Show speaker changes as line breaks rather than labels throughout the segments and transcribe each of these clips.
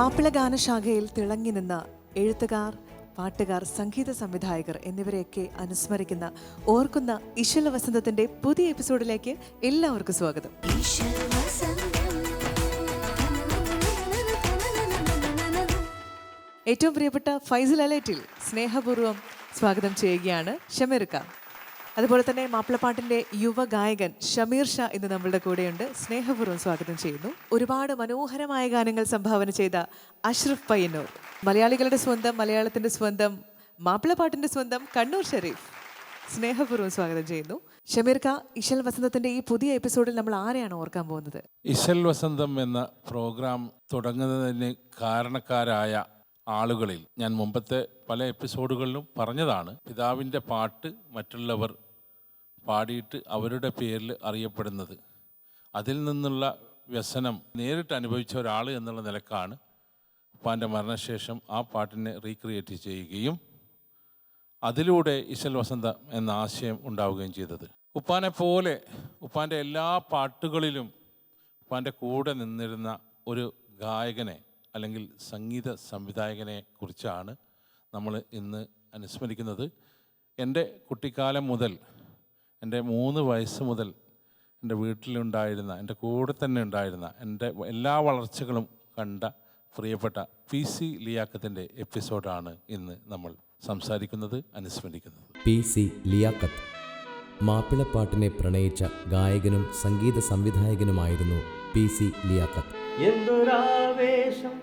മാപ്പിള ഗാനശാഖയിൽ തിളങ്ങി നിന്ന എഴുത്തുകാർ പാട്ടുകാർ സംഗീത സംവിധായകർ എന്നിവരെയൊക്കെ അനുസ്മരിക്കുന്ന ഓർക്കുന്ന ഈശ്വല വസന്തത്തിന്റെ പുതിയ എപ്പിസോഡിലേക്ക് എല്ലാവർക്കും സ്വാഗതം. ഏറ്റവും പ്രിയപ്പെട്ട ഫൈസൽ അലേറ്റിൽ സ്നേഹപൂർവം സ്വാഗതം ചെയ്യുകയാണ് ഷമീർക്ക അതുപോലെ തന്നെ മാപ്പിളപ്പാട്ടിന്റെ യുവഗായകൻ ഷമീർ ഷാ ഇന്ന് നമ്മളുടെ കൂടെയുണ്ട്. സ്നേഹപൂർവം സ്വാഗതം ചെയ്യുന്നു. ഒരുപാട് മനോഹരമായ ഗാനങ്ങൾ സംഭാവന ചെയ്ത അഷ്റഫ് പയ്യന്നൂർ. മലയാളികളുടെ സ്വന്തം മലയാളത്തിന്റെ സ്വന്തം മാപ്പിളപ്പാട്ടിന്റെ സ്വന്തം കണ്ണൂർ ഷെരീഫ്. സ്നേഹപൂർവം സ്വാഗതം ചെയ്യുന്നു. ഷമീർ ഷമീർക്ക ഇശൽ വസന്തത്തിന്റെ ഈ പുതിയ എപ്പിസോഡിൽ നമ്മൾ ആരെയാണ് ഓർക്കാൻ പോകുന്നത്?
ഇശൽ വസന്തം എന്ന പ്രോഗ്രാം തുടങ്ങുന്നതിന് കാരണക്കാരായ ആളുകളിൽ ഞാൻ മുമ്പത്തെ പല എപ്പിസോഡുകളിലും പറഞ്ഞതാണ്. പിതാവിന്റെ പാട്ട് മറ്റുള്ളവർ പാടിയിട്ട് അവരുടെ പേരിൽ അറിയപ്പെടുന്നത്. അതിൽ നിന്നുള്ള വ്യസനം നേരിട്ട് അനുഭവിച്ച ഒരാൾ എന്നുള്ള നിലക്കാണ് ഉപ്പാന്റെ മരണശേഷം ആ പാട്ടിനെ റീക്രിയേറ്റ് ചെയ്യുകയും അതിലൂടെ ഇശൽ വസന്ത എന്ന ആശയം ഉണ്ടാവുകയും ചെയ്തത്. ഉപ്പാനെ പോലെ ഉപ്പാന്റെ എല്ലാ പാട്ടുകളിലും ഉപ്പാന്റെ കൂടെ നിന്നിരുന്ന ഒരു ഗായകനെ അല്ലെങ്കിൽ സംഗീത സംവിധായകനെ കുറിച്ചാണ് നമ്മൾ ഇന്ന് അനുസ്മരിക്കുന്നത്. എന്റെ കുട്ടിക്കാലം മുതൽ എന്റെ മൂന്ന് വയസ്സ് മുതൽ എന്റെ വീട്ടിലുണ്ടായിരുന്ന എന്റെ കൂടെ തന്നെ ഉണ്ടായിരുന്ന എന്റെ എല്ലാ വളർച്ചകളും കണ്ട പ്രിയപ്പെട്ട പി സി ലിയാക്കത്തിന്റെ എപ്പിസോഡാണ് ഇന്ന് നമ്മൾ സംസാരിക്കുന്നത് അനുസ്മരിക്കുന്നത്.
പി സി ലിയാക്കത്ത് മാപ്പിളപ്പാട്ടിനെ പ്രണയിച്ച ഗായകനും സംഗീത സംവിധായകനുമായിരുന്നു പി സി ലിയാക്കത്ത്.
എന്തൊരാവേശം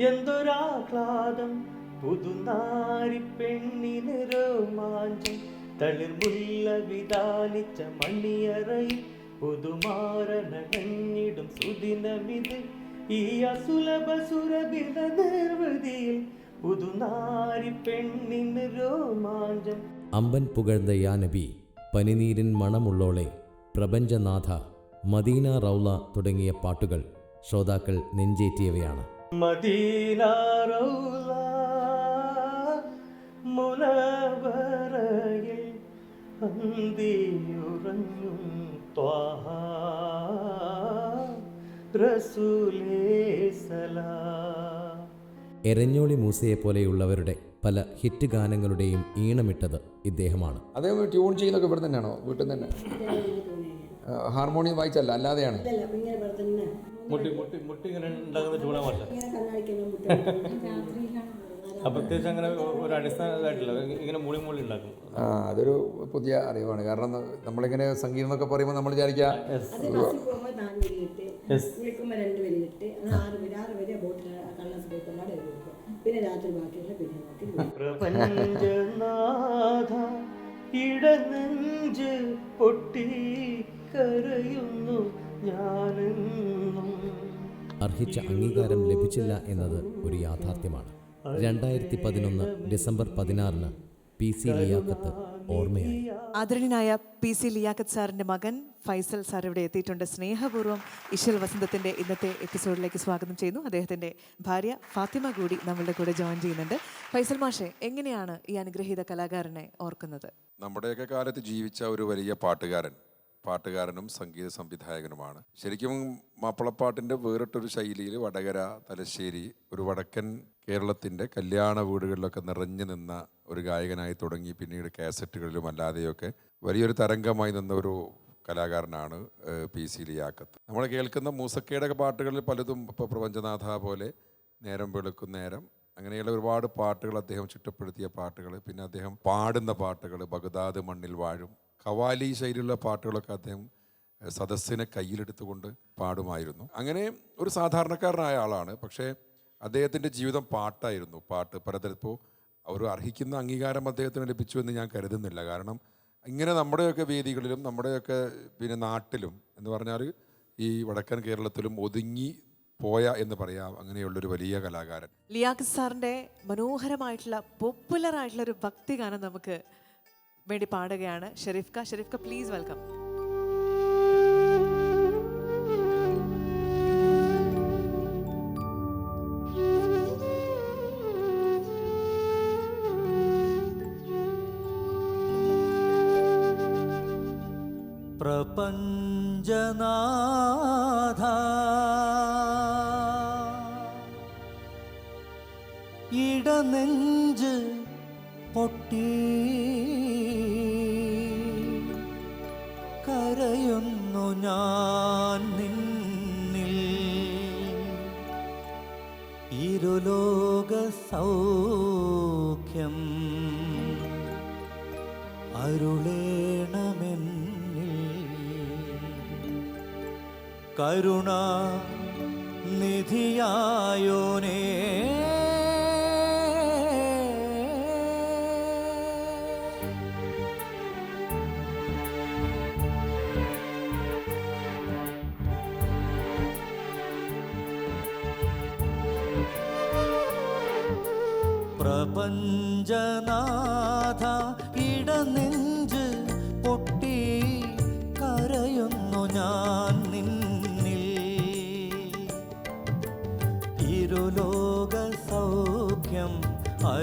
എന്തൊരാഹ്ലാദം പുതുനാരി പെണ്ണിന് രോമാഞ്ചം തളിർമുല്ല മണ്ണിയറയിൽ മണിയറയിൽ പുതുമാരനകഞ്ഞിടും സുദിനമിത്. ഈ അസുലഭ സുരഭിത നിർവൃതിയിൽ പുതുനാരി പെണ്ണിന് രോമാഞ്ചം.
അമ്പൻ പുകഴ്ന്ന യാനബി പനിനീരിൻ മണമുള്ളോളെ പ്രപഞ്ചനാഥ മദീന റൗല തുടങ്ങിയ പാട്ടുകൾ ശ്രോതാക്കൾ നെഞ്ചേറ്റിയവയാണ്.
മദീന റൗള മുനവറയിൽ സലാം
എരഞ്ഞോളി മൂസയെ പോലെയുള്ളവരുടെ പല ഹിറ്റ് ഗാനങ്ങളുടെയും ഈണമിട്ടത് ഇദ്ദേഹമാണ്.
അദ്ദേഹം ട്യൂൺ ചെയ്യുന്നൊക്കെ ഇവിടെ തന്നെയാണോ? വീട്ടിൽ നിന്ന് തന്നെ ഹാർമോണിയം വായിച്ചല്ല അല്ലാതെയാണ്.
മുട്ടി മുട്ടി മുട്ടി ഇങ്ങനെ ഉണ്ടാകുന്ന പ്രത്യേകിച്ച് അങ്ങനെ ഒരു അടിസ്ഥാനമായിട്ടില്ല ഇങ്ങനെ മൂളി മൂളി ഉണ്ടാക്കും.
ആ അതൊരു പുതിയ അറിവാണ്. കാരണം നമ്മളിങ്ങനെ സംഗീതം എന്നൊക്കെ പറയുമ്പോൾ നമ്മൾ
വിചാരിക്കാം പിന്നെ രാത്രി ബാക്കിയുള്ള പിന്നെ നോക്കി വിളിക്കും.
പ്രപഞ്ചനാഥ ഇടനെഞ്ച് പൊട്ടി കരയുന്നു ഞാനെന്നും.
അർഹിച്ച അംഗീകാരം ലഭിച്ചില്ല എന്നത് ഒരു യാഥാർത്ഥ്യമാണ്. രണ്ടായിരത്തി പതിനൊന്ന് ഡിസംബർ പതിനാറിന് പി സി ലിയാക്കത്ത് ഓർമ്മയായി.
ആദരണീയനായ പി സി ലിയാക്കത്ത് സാറിന്റെ മകൻ ഫൈസൽ സാർ ഇവിടെ എത്തിയിട്ടുണ്ട്. സ്നേഹപൂർവം ഇശൽ വസന്തത്തിന്റെ ഇന്നത്തെ എപ്പിസോഡിലേക്ക് സ്വാഗതം ചെയ്യുന്നു. അദ്ദേഹത്തിന്റെ ഭാര്യ ഫാത്തിമ കൂടി നമ്മളുടെ കൂടെ ജോയിൻ ചെയ്യുന്നുണ്ട്. ഫൈസൽ മാഷെ എങ്ങനെയാണ് ഈ അനുഗ്രഹീത കലാകാരനെ ഓർക്കുന്നത്?
നമ്മുടെയൊക്കെ കാലത്ത് ജീവിച്ച ഒരു വലിയ പാട്ടുകാരൻ പാട്ടുകാരനും സംഗീത സംവിധായകനുമാണ്. ശരിക്കും മാപ്പിളപ്പാട്ടിന്റെ വേറിട്ടൊരു ശൈലിയിൽ വടകര തലശ്ശേരി ഒരു വടക്കൻ കേരളത്തിന്റെ കല്യാണ വീടുകളിലൊക്കെ നിറഞ്ഞു നിന്ന ഒരു ഗായകനായി തുടങ്ങി പിന്നീട് കാസറ്റുകളിലും അല്ലാതെയൊക്കെ വലിയൊരു തരംഗമായി നിന്ന ഒരു കലാകാരനാണ് പി. സി. ലിയാക്കത്ത് നമ്മൾ കേൾക്കുന്ന മൂസക്കയുടെ പാട്ടുകളിൽ പലതും ഇപ്പോൾ പ്രപഞ്ചനാഥ പോലെ നേരം വെളുക്കും നേരം. അങ്ങനെയുള്ള ഒരുപാട് പാട്ടുകൾ അദ്ദേഹം ചിട്ടപ്പെടുത്തിയ പാട്ടുകൾ പിന്നെ അദ്ദേഹം പാടുന്ന പാട്ടുകൾ ബഗ്ദാദ് മണ്ണിൽ വാഴും. കവാലി ശൈലിയുള്ള പാട്ടുകളൊക്കെ അദ്ദേഹം സദസ്സിനെ കയ്യിലെടുത്തുകൊണ്ട് പാടുമായിരുന്നു. അങ്ങനെ ഒരു സാധാരണക്കാരനായ ആളാണ്. പക്ഷേ അദ്ദേഹത്തിന്റെ ജീവിതം പാട്ടായിരുന്നു പാട്ട്. പലതരത്തിപ്പോൾ അവർ അർഹിക്കുന്ന അംഗീകാരം അദ്ദേഹത്തിന് ലഭിച്ചു എന്ന് ഞാൻ കരുതുന്നില്ല. കാരണം ഇങ്ങനെ നമ്മുടെയൊക്കെ വേദികളിലും നമ്മുടെയൊക്കെ പിന്നെ നാട്ടിലും എന്ന് പറഞ്ഞാൽ ഈ വടക്കൻ കേരളത്തിലും ഒതുങ്ങി പോയ എന്ന് പറയാം അങ്ങനെയുള്ളൊരു വലിയ കലാകാരൻ.
ലിയാഖ് സാറിന്റെ മനോഹരമായിട്ടുള്ള പോപ്പുലർ ആയിട്ടുള്ള ഒരു ഭക്തി ഗാനം നമുക്ക് വേണ്ടി പാടുകയാണ്. ഷെരീഫ് ഖ ഷെരീഫ് ഷെരീഫ്ക പ്ലീസ് വെൽക്കം
പ്രപഞ്ചനാഥ
ഇടനെഞ്ച് പൊട്ടി കരയുന്നു ഞാൻ നിന്നിൽ. ഇരുലോക സൗഖ്യം അരുളേണമെന്നിൽ കരുണ നിധിയായോനേ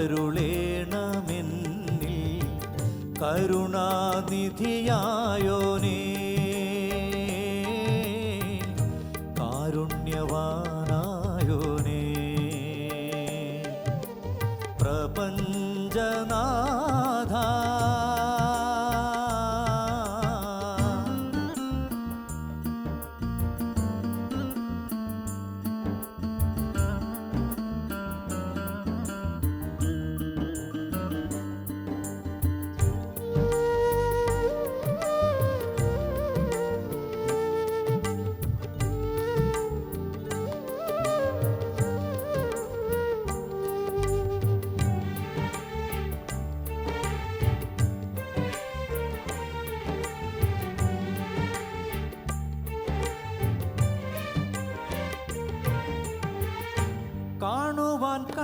അരുളേണമെന്നിൽ കരുണാനിധിയായോനേ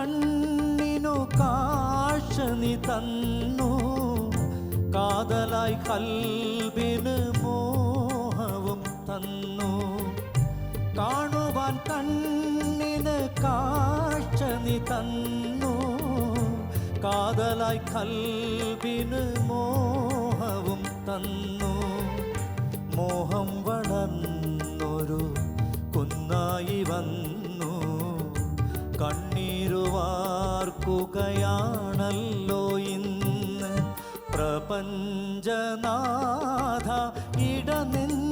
കണ്ണിനു കാഴ്ച നീ തന്നു. കാതലായി കൽബിന് മോഹവും തന്നു. കാണുവാൻ കണ്ണിന് കാഴ്ച നീ തന്നു. കാതലായി കൽബിന് മോഹവും തന്നു. മോഹം വളർന്നൊരു കുന്നായി വന്നു. കണ്ണീരുവാർക്കുകയാണല്ലോ ഇന്ന്. പ്രപഞ്ചനാഥ ഇടനെഞ്ച്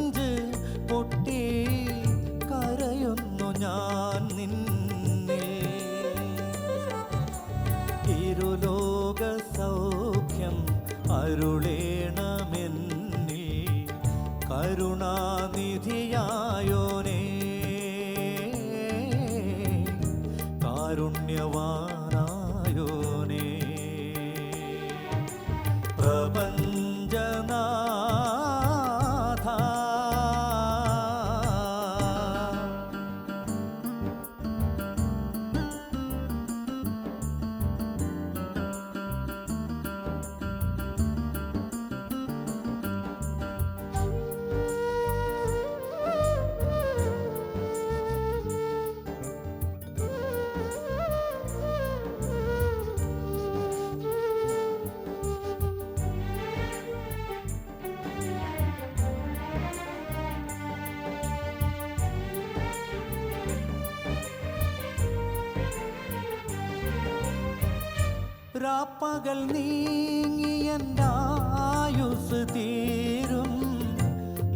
രാപ്പകൽ നീങ്ങിയന്റായുസ് തീരും.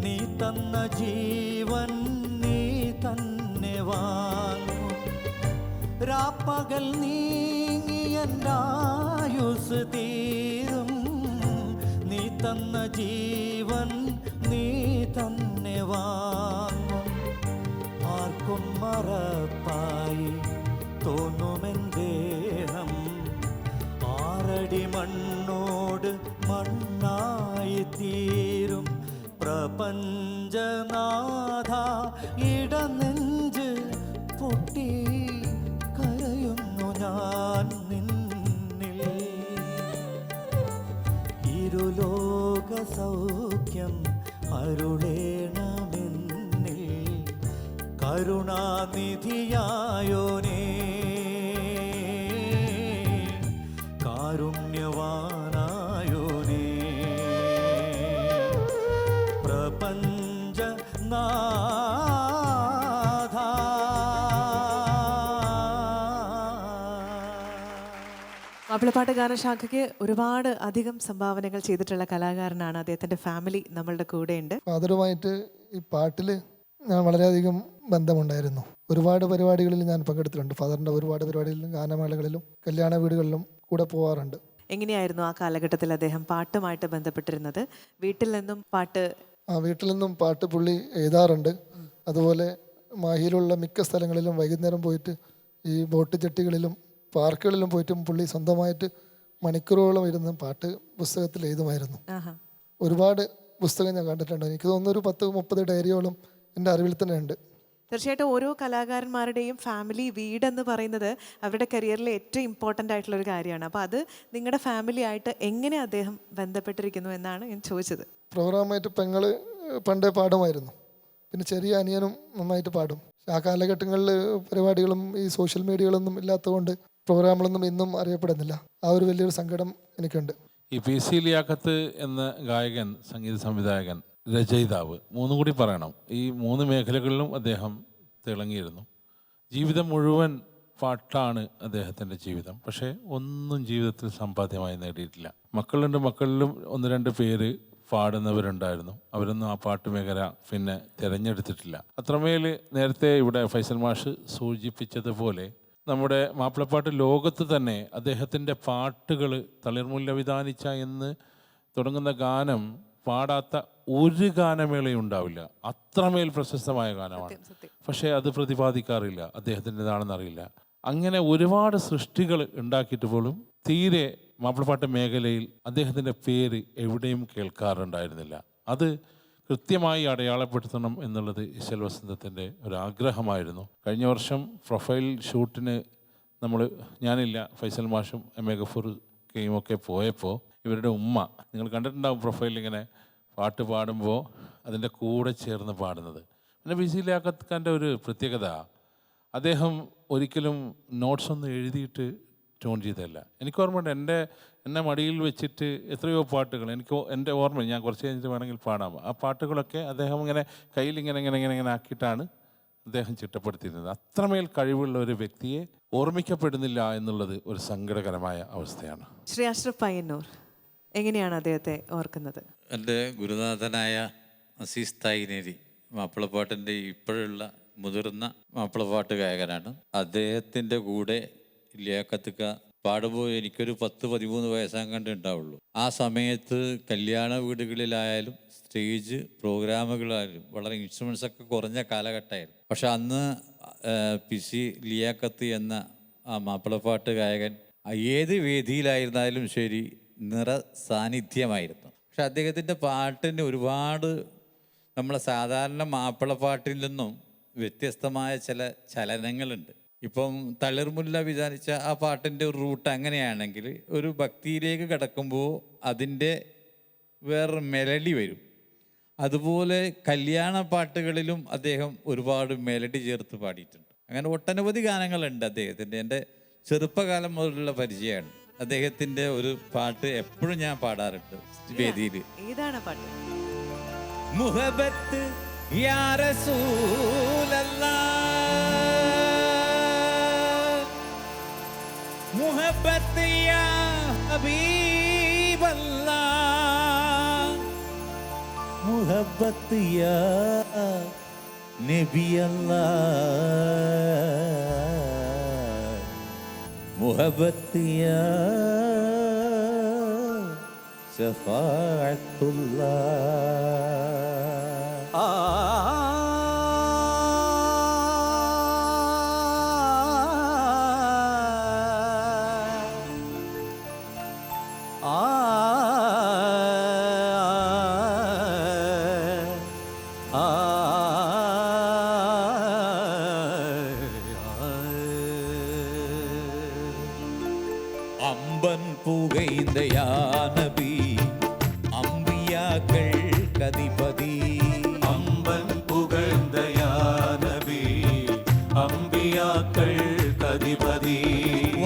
നീ തന്ന ജീവൻ നീ തന്നെ വാങ്ങും. രാപ്പകൽ നീങ്ങിയന്റായുസ് തീരും. നീ തന്ന ജീവൻ നീ തന്നെ വാങ്ങും. ആർക്കും മറപ്പായി തോന്നുമെൻ മണ്ണോട് മണ്ണായി തീരും. പ്രപഞ്ചനാഥ ഇടനെഞ്ച് പൊട്ടി കരയുന്നു ഞാൻ നിന്നിൽ. ഇരുലോക സൗഖ്യം അരുളേണമെന്നിൽ. കരുണാനിധിയായോനേ
മാപ്പിളപ്പാട്ട് ഗാനശാഖയ്ക്ക് ഒരുപാട് അധികം സംഭാവനകൾ ചെയ്തിട്ടുള്ള കലാകാരനാണ് അദ്ദേഹത്തിന്റെ ഫാമിലി നമ്മളുടെ കൂടെയുണ്ട്.
ഫാദറുമായിട്ട് ഈ പാട്ടിൽ ഞാൻ വളരെയധികം ബന്ധമുണ്ടായിരുന്നു. ഒരുപാട് പരിപാടികളിൽ ഞാൻ പങ്കെടുത്തിട്ടുണ്ട്. ഫാദറിന്റെ ഒരുപാട് പരിപാടികളിലും ഗാനമേളകളിലും കല്യാണ വീടുകളിലും കൂടെ പോവാറുണ്ട്.
എങ്ങനെയായിരുന്നു ആ കാലഘട്ടത്തിൽ അദ്ദേഹം പാട്ടുമായിട്ട് ബന്ധപ്പെട്ടിരുന്നത്? വീട്ടിൽ നിന്നും പാട്ട്
ആ വീട്ടിൽ നിന്നും പാട്ട് പുള്ളി എഴുതാറുണ്ട്. അതുപോലെ മാഹിയിലുള്ള മിക്ക സ്ഥലങ്ങളിലും വൈകുന്നേരം പോയിട്ട് ഈ ബോട്ട് ജെട്ടികളിലും പാർക്കുകളിലും പോയിട്ടും പുള്ളി സ്വന്തമായിട്ട് മണിക്കൂറുകളും ഇരുന്ന് പാട്ട് പുസ്തകത്തിൽ എഴുതുമായിരുന്നു. ഒരുപാട് പുസ്തകം ഞാൻ കണ്ടിട്ടുണ്ട്. എനിക്ക് തോന്നുന്നു ഒരു പത്ത് മുപ്പത് ഡയറിയോളം എന്റെ അറിവിൽ തന്നെ ഉണ്ട്.
തീർച്ചയായിട്ടും ഓരോ കലാകാരന്മാരുടെയും ഫാമിലി വീടെന്ന് പറയുന്നത് അവരുടെ കരിയറിലെ ഏറ്റവും ഇമ്പോർട്ടന്റ് ആയിട്ടുള്ള ഒരു കാര്യമാണ്. അപ്പോൾ അത് നിങ്ങളുടെ ഫാമിലി ആയിട്ട് എങ്ങനെ അദ്ദേഹം ബന്ധപ്പെട്ടിരിക്കുന്നു എന്നാണ് ഞാൻ ചോദിച്ചത്.
പ്രോഗ്രാമായിട്ട് പെങ്ങൾ പണ്ടേ പാടുമായിരുന്നു. പിന്നെ ചെറിയ അനിയനും നന്നായിട്ട് പാടും. ആ കാലഘട്ടങ്ങളിൽ പരിപാടികളും ഈ സോഷ്യൽ മീഡിയകളൊന്നും ഇല്ലാത്തതുകൊണ്ട് പ്രോഗ്രാമുകളൊന്നും ഇന്നും അറിയപ്പെടുന്നില്ല. ആ ഒരു വലിയൊരു സങ്കടം എനിക്കുണ്ട്.
ഈ പി സി ലിയാഖത്ത് എന്ന ഗായകൻ സംഗീത സംവിധായകൻ രചയിതാവ് മൂന്നും കൂടി പറയണം. ഈ മൂന്ന് മേഖലകളിലും അദ്ദേഹം തിളങ്ങിയിരുന്നു. ജീവിതം മുഴുവൻ പാട്ടാണ് അദ്ദേഹത്തിന്റെ ജീവിതം. പക്ഷേ ഒന്നും ജീവിതത്തിൽ സമ്പാദ്യമായി നേടിയിട്ടില്ല. മക്കളുണ്ട് മക്കളിലും ഒന്ന് രണ്ട് പേര് പാടുന്നവരുണ്ടായിരുന്നു. അവരൊന്നും ആ പാട്ട് മേഖല പിന്നെ തിരഞ്ഞെടുത്തിട്ടില്ല. അത്രമേൽ നേരത്തെ ഇവിടെ ഫൈസൽ മാഷ് സൂചിപ്പിച്ചതുപോലെ നമ്മുടെ മാപ്പിളപ്പാട്ട് ലോകത്ത് തന്നെ അദ്ദേഹത്തിന്റെ പാട്ടുകൾ തളിർമുല്ല വിധാനിച്ച എന്ന് തുടങ്ങുന്ന ഗാനം പാടാത്ത ഒരു ഗാനമേളയും ഉണ്ടാവില്ല. അത്രമേൽ പ്രശസ്തമായ ഗാനമാണ്. പക്ഷേ അത് പ്രതിപാദിക്കാറില്ല. അദ്ദേഹത്തിന്റെതാണെന്ന് അറിയില്ല. അങ്ങനെ ഒരുപാട് സൃഷ്ടികൾ ഉണ്ടാക്കിയിട്ട് പോലും തീരെ മാപ്പിളപ്പാട്ട് മേഖലയിൽ അദ്ദേഹത്തിന്റെ പേര് എവിടെയും കേൾക്കാറുണ്ടായിരുന്നില്ല. അത് കൃത്യമായി അടയാളപ്പെടുത്തണം എന്നുള്ളത് ഇശൽ വസന്തത്തിന്റെ ഒരു ആഗ്രഹമായിരുന്നു കഴിഞ്ഞ വർഷം പ്രൊഫൈൽ ഷൂട്ടിന് നമ്മൾ ഞാനില്ല ഫൈസൽ മാഷും എം എ ഗഫൂർ കെയുമൊക്കെ പോയപ്പോൾ ഇവരുടെ ഉമ്മ നിങ്ങൾ കണ്ടിട്ടുണ്ടാവും പ്രൊഫൈൽ ഇങ്ങനെ പാട്ട് പാടുമ്പോൾ അതിന്റെ കൂടെ ചേർന്ന് പാടുന്നത്. പിന്നെ ബിസിലാക്കത്ത് ഒരു പ്രത്യേകത അദ്ദേഹം ഒരിക്കലും നോട്ട്സ് ഒന്നും എഴുതിയിട്ട് ട്യൂൺ ചെയ്തതല്ല. എനിക്ക് ഓർമ്മയുണ്ട് എന്റെ എന്നെ മടിയിൽ വെച്ചിട്ട് എത്രയോ പാട്ടുകൾ. എനിക്ക് എന്റെ ഓർമ്മ ഞാൻ കുറച്ച് കഴിഞ്ഞിട്ട് വേണമെങ്കിൽ പാടാം. ആ പാട്ടുകളൊക്കെ അദ്ദേഹം ഇങ്ങനെ കയ്യിൽ ഇങ്ങനെ ഇങ്ങനെ ഇങ്ങനെ ഇങ്ങനെ ആക്കിയിട്ടാണ് അദ്ദേഹം ചിട്ടപ്പെടുത്തിയിരുന്നത്. അത്രമേൽ കഴിവുള്ള ഒരു വ്യക്തിയെ ഓർമ്മിക്കപ്പെടുന്നില്ല എന്നുള്ളത് ഒരു സങ്കടകരമായ അവസ്ഥയാണ്.
ശ്രീ അഷ്റഫ് പയ്യന്നൂർ എങ്ങനെയാണ് അദ്ദേഹത്തെ ഓർക്കുന്നത്?
എന്റെ ഗുരുനാഥനായ അസീസ് തായിനേരി മാപ്പിളപ്പാട്ടിന്റെ ഇപ്പോഴുള്ള മുതിർന്ന മാപ്പിളപ്പാട്ട് ഗായകനാണ്. അദ്ദേഹത്തിന്റെ കൂടെ ലിയാക്കത്തുക്ക പാടുമ്പോൾ എനിക്കൊരു പത്ത് പതിമൂന്ന് വയസ്സാൻ കണ്ട് ഉണ്ടാവുള്ളൂ. ആ സമയത്ത് കല്യാണ വീടുകളിലായാലും സ്റ്റേജ് പ്രോഗ്രാമുകളായാലും വളരെ ഇൻസ്ട്രുമെൻസ് ഒക്കെ കുറഞ്ഞ കാലഘട്ടമായിരുന്നു. പക്ഷെ അന്ന് പി സി ലിയാക്കത്ത് എന്ന ആ മാപ്പിളപ്പാട്ട് ഗായകൻ ഏത് വേദിയിലായിരുന്നാലും ശരി നിറ സാന്നിധ്യമായിരുന്നു. പക്ഷെ അദ്ദേഹത്തിന്റെ പാട്ടിന് ഒരുപാട് നമ്മളെ സാധാരണ മാപ്പിളപ്പാട്ടിൽ നിന്നും വ്യത്യസ്തമായ ചില ചലനങ്ങളുണ്ട്. ഇപ്പം തളിർമുല്ല വിചാരിച്ച ആ പാട്ടിന്റെ ഒരു റൂട്ട് അങ്ങനെയാണെങ്കിൽ ഒരു ഭക്തിയിലേക്ക് കിടക്കുമ്പോൾ അതിന്റെ വേറൊരു മെലഡി വരും. അതുപോലെ കല്യാണ പാട്ടുകളിലും അദ്ദേഹം ഒരുപാട് മെലഡി ചേർത്ത് പാടിയിട്ടുണ്ട്. അങ്ങനെ ഒട്ടനവധി ഗാനങ്ങളുണ്ട് അദ്ദേഹത്തിന്റെ. എന്റെ ചെറുപ്പകാലം മുതലുള്ള പരിചയമാണ്. അദ്ദേഹത്തിന്റെ ഒരു പാട്ട് എപ്പോഴും ഞാൻ പാടാറുണ്ട് വേദിയിൽ.
ഏതാണ് പാട്ട്?
മുഹബത്ത് യാ റസൂലല്ലാ. മുഹബത്ത് യാ ഹബീബല്ലാ മുഹബത്ത് യാ നബിയല്ലാ മുഹബത്ത് യാ ശഫാഅത്തുല്ലാ அம்பியாக்கள் கதிபதி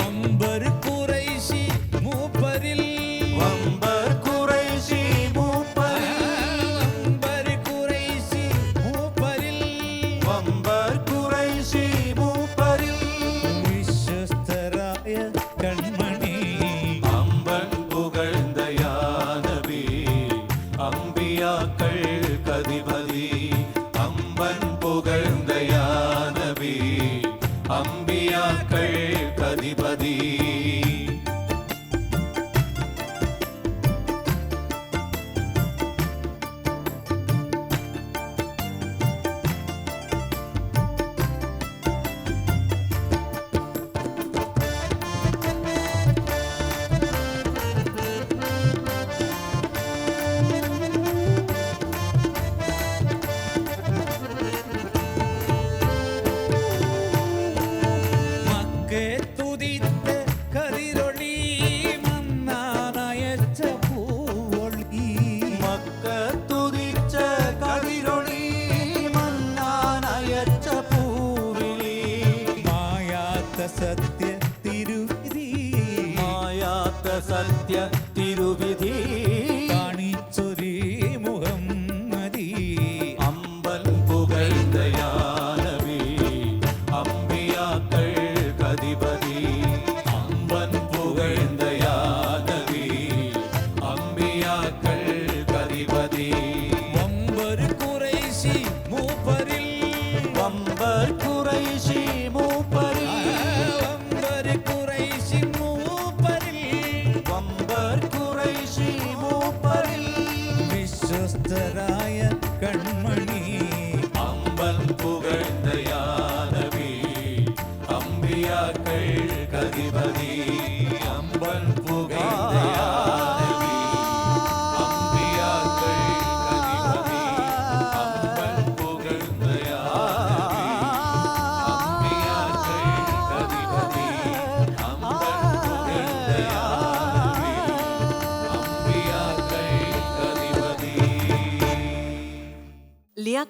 ஒம்பரு குறைசி மூப்பரில். ஒம்பர்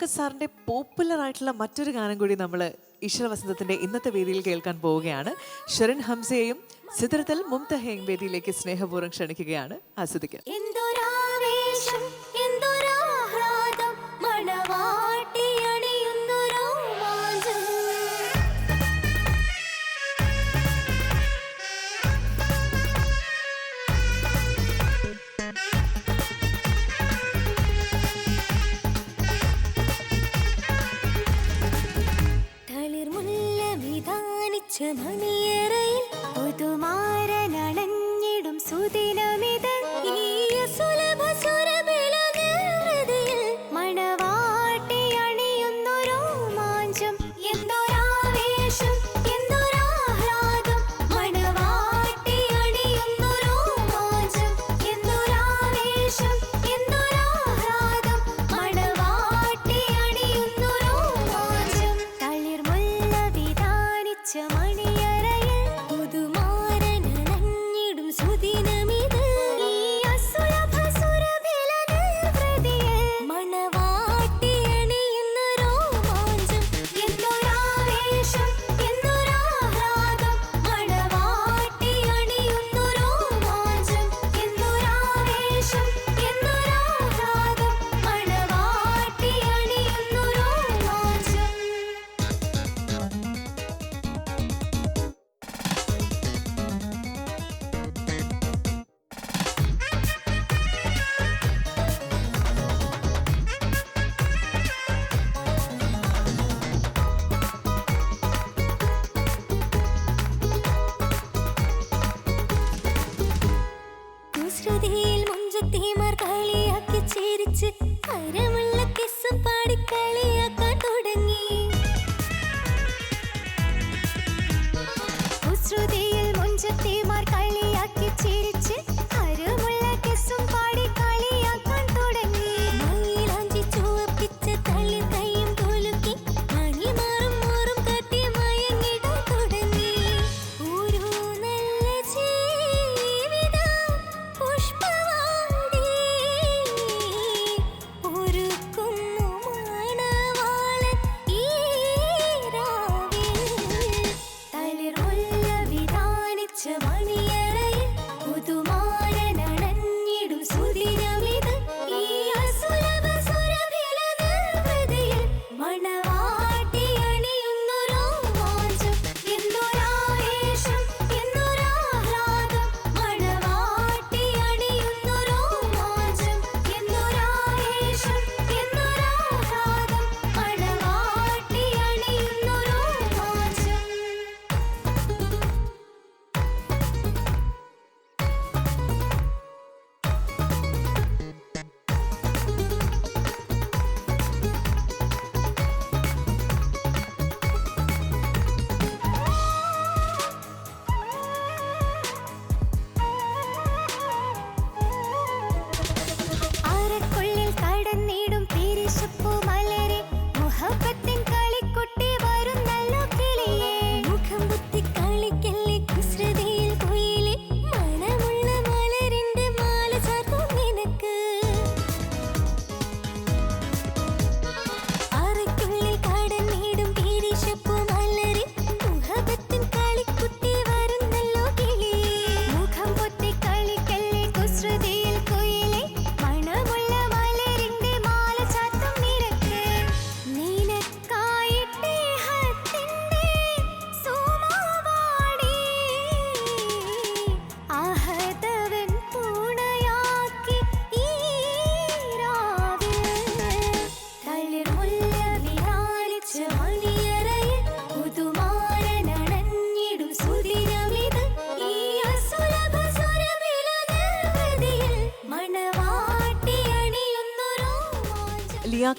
ഷാക്കർ സാറിന്റെ പോപ്പുലർ ആയിട്ടുള്ള മറ്റൊരു ഗാനം കൂടി നമ്മൾ ഈശ്വര വസന്തത്തിന്റെ ഇന്നത്തെ വേദിയിൽ കേൾക്കാൻ പോവുകയാണ്. ഷെറിൻ ഹംസയെയും സിദ്ധർത്തൽ മുംതഹയും വേദിയിലേക്ക് സ്നേഹപൂർവം ക്ഷണിക്കുകയാണ്.
ആസ്വദിക്കുക चमने チカル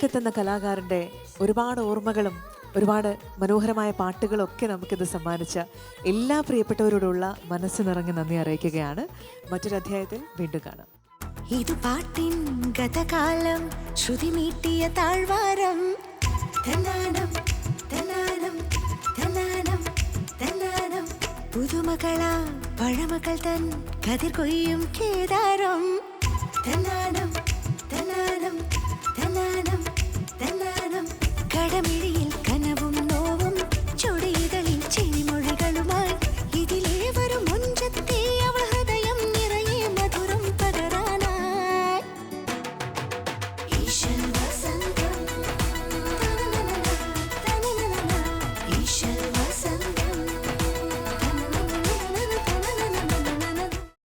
ലിയാഖത്ത് എന്ന കലാകാരന്റെ ഒരുപാട് ഓർമ്മകളും ഒരുപാട് മനോഹരമായ പാട്ടുകളൊക്കെ നമുക്കിത് സമ്മാനിച്ച എല്ലാ പ്രിയപ്പെട്ടവരോടുള്ള മനസ്സ് നിറഞ്ഞ് നന്ദി അറിയിക്കുകയാണ്. മറ്റൊരു അധ്യായത്തിൽ വീണ്ടും കാണാം.
ഇത് പാട്ടിൻ ഗതകാലം ശ്രുതി മീട്ടിയ താഴ്വാരം. തന്നാനം തന്നാനം തന്നാനം. പുതുമകളാ പഴമകൾ തൻ കതിർ കൊയ്യും കേദാരം. തന്നാനം